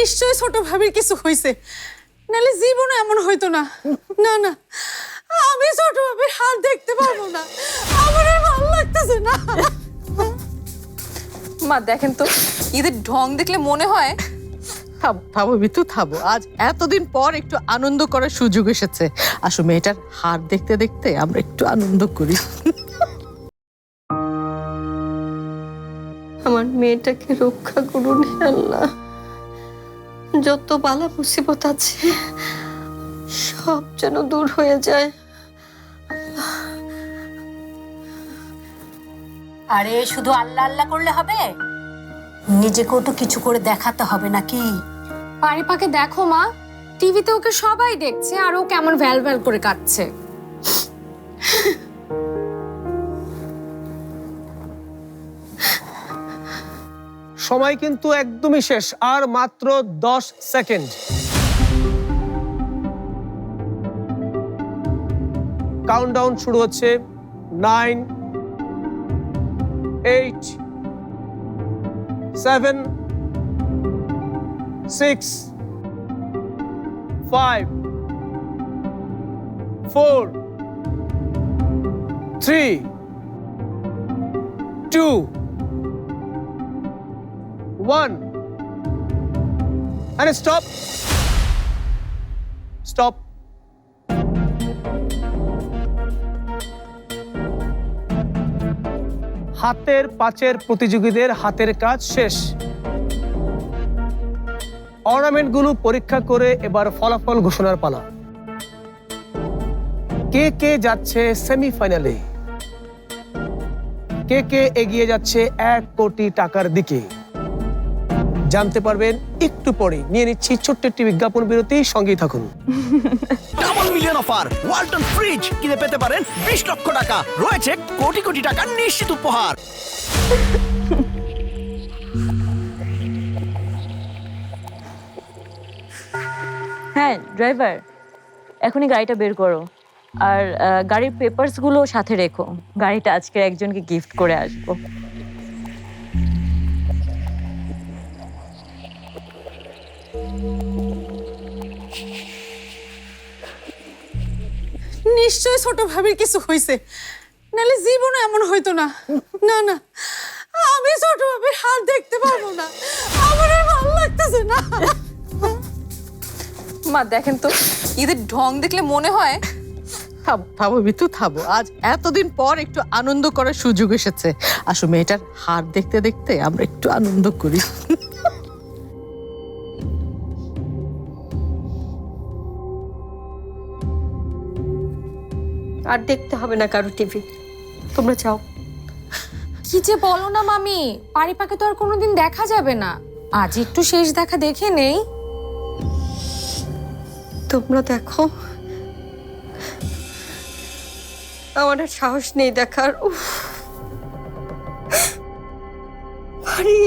নিশ্চয়ই ছোট ভাবির কিছু হয়েছে নাহলে জীবনে এমন হইতো না। না না। আমি ছোট ভাবির হাত দেখতে পারব না। আমার আর ভালো লাগতেছে না। মা দেখেন তো ঈদের ঢং দেখলে মনে হয় মিতু থামো আজ এতদিন পর একটু আনন্দ করার সুযোগ এসেছে। আসো মেয়েটার হার দেখতে দেখতে আমরা একটু আনন্দ করি। আমার মেয়েটাকে রক্ষা করুন হে আল্লাহ। যত বালা মুসিবত আছে সব যেন দূর হয়ে যায়। আরে শুধু আল্লাহ আল্লাহ করলে হবে? নিজেকেও তো কিছু করে দেখাতে হবে নাকি? পারিপাকে দেখো মা টিভিতে ওকে সবাই দেখছে আর ও কেমন ভ্যাল ভ্যাল করে কাটছে সময় কিন্তু একদমই শেষ, আর মাত্র দশ সেকেন্ড। কাউন্টডাউন শুরু হচ্ছে nine eight seven six five four three two one. And stop. Stop. হাতের, পাঁচের প্রতিযোগীদের হাতের কাজ শেষ অর্নামেন্টগুলো পরীক্ষা করে এবার ফলাফল ঘোষণার পালা কে কে যাচ্ছে সেমিফাইনালে কে কে এগিয়ে যাচ্ছে এক কোটি টাকার দিকে জানতে পারবেন একটু পরে। নিয়ে নিচ্ছি ছোট্ট একটি বিজ্ঞাপন বিরতি সঙ্গেই থাকুন। Double million offer Walton fridge কিনে পেতে পারেন বিশ লক্ষ টাকা। রয়েছে কোটি কোটি টাকার নিশ্চিত উপহার। হ্যাঁ ড্রাইভার এখনই গাড়িটা বের করো। আর গাড়ির পেপারসগুলো সাথে রেখো। গাড়িটা আজকে একজনকে গিফট করে আসব। নিশ্চয়ই ছোট ভাবির কিছু হয়েছে নাহলে জীবনে এমন হইতো না। না না। আমি ছোট ভাবির হাত দেখতে পারব না। আমার আর ভালো লাগতেছে না। মা দেখেন তো ঈদের ঢং দেখলে মনে হয় থামো থামো মিতু থামো আজ এতদিন পর একটু আনন্দ করার সুযোগ এসেছে। আসো মেয়েটার হার দেখতে দেখতে আমরা একটু আনন্দ করি। আর দেখতে হবে না কারও টিভি। তোমরা যাও। কি যে বলো না মামি পারিপাকে তো আর কোনোদিন দেখা যাবে না। আজ একটু শেষ দেখা দেখে নেই। তোমরা দেখো। আমার আর সাহস নেই দেখার। উফ। পারি